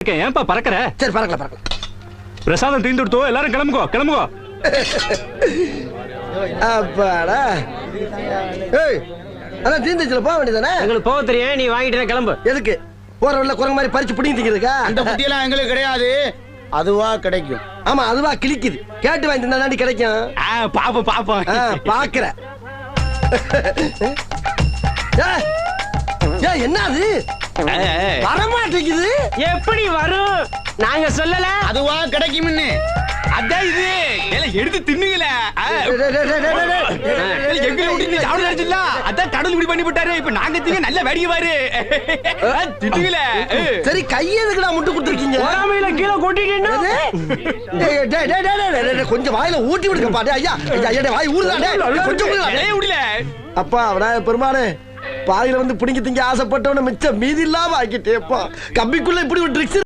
இருக்கேன். ஏன்பா பறக்கற? சரி பறக்கல பறக்கல. பிரசாதம் தீர்ந்து கொடுத்தோ? எல்லாரும் கிளம்புகோ கிளம்புகோ அப்பாடா. ஏய் அதான் தீந்துச்சுல போக வேண்டியதானே எங்களுக்கு போக தெரியும் நீ வாங்கிட்டு கிளம்பு. எதுக்கு? போற வழியில குரங்கு மாதிரி பறிச்சு பிடிங்கி திங்கிறதுக்கா? அந்த புத்தியெல்லாம் எங்களுக்கு கிடையாது. அதுவா கிடைக்கும். ஆமா அதுவா கிழிக்குது. கேட்டு வாங்கி தாண்டி கிடைக்கும். பாப்போம் பாப்போம். பாக்குற ஏய், ஏய், என்ன வரமாட்டேங்குது எப்படி வரும் நாங்க சொல்லல அதுவா கிடைக்கும்னு அதான் இது எடுத்து தின்னுங்களே ஆ, டேய், டேய், டேய், டேய், டேய், டேய். ஏல, எங்களை விட்டு சாப்பிட அதான் கடவுள் இப்படி பண்ணி விட்டாரு இப்ப நாங்க திங்க நல்ல வேடிக்கை பாரு. சரி கையெதுக்குடா முட்டு கொடுத்துருக்கீங்க பொறாமையில கீழே கொட்டிட்டீங்கன்னா டேய், டேய், டேய், டேய், டேய், டேய், கொஞ்சம் வாயில ஊட்டி விடுங்கப்பா டேய், ஐயா ஐயா, வாய் டேய், கொஞ்சம் விடல அப்பா விநாயக பெருமானே பாதியில வந்து பிடிங்க திங்க ஆசைப்பட்டவன மிச்சம் மீதி இல்லாம ஆக்கிட்டேப்பா. கம்பிக்குள்ள இப்படி ஒரு ட்ரிக்ஸ்